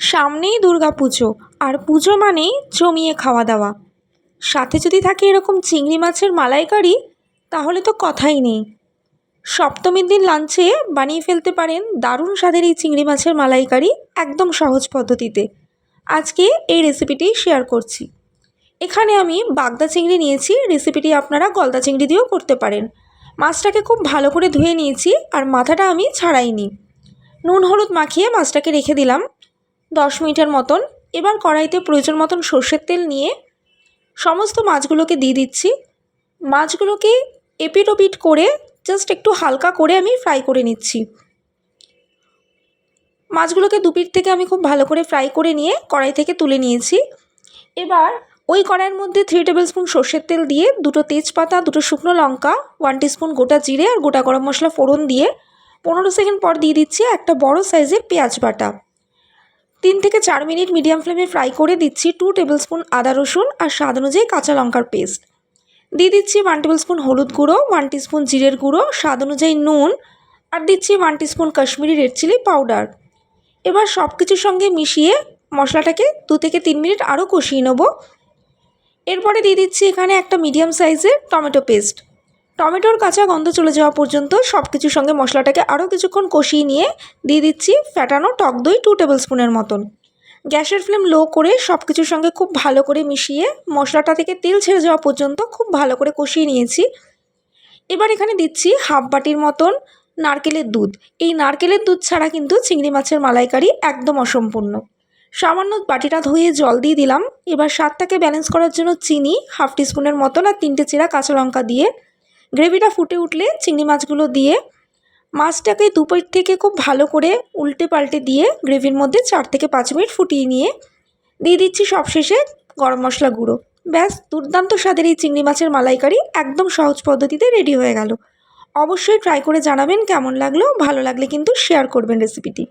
সামনেই দুর্গা পুজো, আর পুজো মানেই জমিয়ে খাওয়া দাওয়া। সাথে যদি থাকে এরকম চিংড়ি মাছের মালাইকারি, তাহলে তো কথাই নেই। সপ্তমীর দিন লাঞ্চে বানিয়ে ফেলতে পারেন দারুণ স্বাদের এই চিংড়ি মাছের মালাইকারি একদম সহজ পদ্ধতিতে। আজকে এই রেসিপিটি শেয়ার করছি। এখানে আমি বাগদা চিংড়ি নিয়েছি রেসিপিটি আপনারা গলদা চিংড়ি দিয়েও করতে পারেন। মাছটাকে খুব ভালো করে ধুয়ে নিয়েছি, আর মাথাটা আমি ছাড়াইনি। নুন, হলুদ মাখিয়ে মাছটাকে রেখে দিলাম। দশ মিনিটের মতন। এবার কড়াইতে প্রয়োজন মতন সর্ষের তেল নিয়ে সমস্ত মাছগুলোকে দিয়ে দিচ্ছি। মাছগুলোকে এপিট ওপিট করে জাস্ট একটু হালকা করে আমি ফ্রাই করে নিচ্ছি। মাছগুলোকে দুপিট থেকে আমি খুব ভালো করে ফ্রাই করে নিয়ে কড়াই থেকে তুলে নিয়েছি। এবার ওই কড়াইয়ের মধ্যে থ্রি টেবিল স্পুন সর্ষের তেল দিয়ে দুটো তেজপাতা, দুটো শুকনো লঙ্কা ওয়ান টিস্পুন গোটা জিরে আর গোটা গরম মশলা ফোড়ন দিয়ে পনেরো সেকেন্ড পর দিয়ে দিচ্ছি একটা বড় সাইজের পেঁয়াজ বাটা। তিন থেকে চার মিনিট মিডিয়াম ফ্লেমে ফ্রাই করে দিচ্ছি টু টেবিল স্পুন আদা রসুন আর স্বাদ অনুযায়ী কাঁচা লঙ্কার পেস্ট দিয়ে দিচ্ছি ওয়ান টেবিল স্পুন হলুদ গুঁড়ো ওয়ান টিস্পুন জিরের গুঁড়ো, স্বাদ অনুযায়ী নুন আর দিচ্ছি one teaspoon Kashmiri red chilli powder এবার সব কিছুর সঙ্গে মিশিয়ে মশলাটাকে দু থেকে তিন মিনিট আরও কষিয়ে নেব। এরপরে দিয়ে দিচ্ছি এখানে একটা মিডিয়াম সাইজের টমেটো পেস্ট টমেটোর কাঁচা গন্ধ চলে যাওয়া পর্যন্ত সব কিছুর সঙ্গে মশলাটাকে আরও কিছুক্ষণ কষিয়ে নিয়ে দিয়ে দিচ্ছি ফ্যাটানো টক দই টু টেবিল স্পুনের মতন। গ্যাসের ফ্লেম লো করে সব কিছুর সঙ্গে খুব ভালো করে মিশিয়ে মশলাটা থেকে তেল ছেড়ে যাওয়া পর্যন্ত খুব ভালো করে কষিয়ে নিয়েছি। এবার এখানে দিচ্ছি হাফ বাটির মতন নারকেলের দুধ। এই নারকেলের দুধ ছাড়া কিন্তু চিংড়ি মাছের মালাইকারি একদম অসম্পূর্ণ। সামান্য বাটিটা ধুয়ে জল দিয়ে দিলাম। এবার স্বাদটাকে ব্যালেন্স করার জন্য চিনি হাফ টিস্পুনের মতন আর তিনটে চেরা কাঁচা লঙ্কা দিয়ে গ্রেভিটা ফুটে উঠলে চিংড়ি মাছগুলো দিয়ে মাছটাকে দুপার থেকে খুব ভালো করে উল্টে পাল্টে দিয়ে গ্রেভির মধ্যে চার থেকে পাঁচ মিনিট ফুটিয়ে নিয়ে দিয়ে দিচ্ছি সবশেষে গরম মশলা গুঁড়ো। ব্যাস, দুর্দান্ত স্বাদের এই চিংড়ি মাছের মালাইকারি একদম সহজ পদ্ধতিতে রেডি হয়ে গেল। অবশ্যই ট্রাই করে জানাবেন কেমন লাগল, ভালো লাগলে কিন্তু শেয়ার করবেন রেসিপিটি।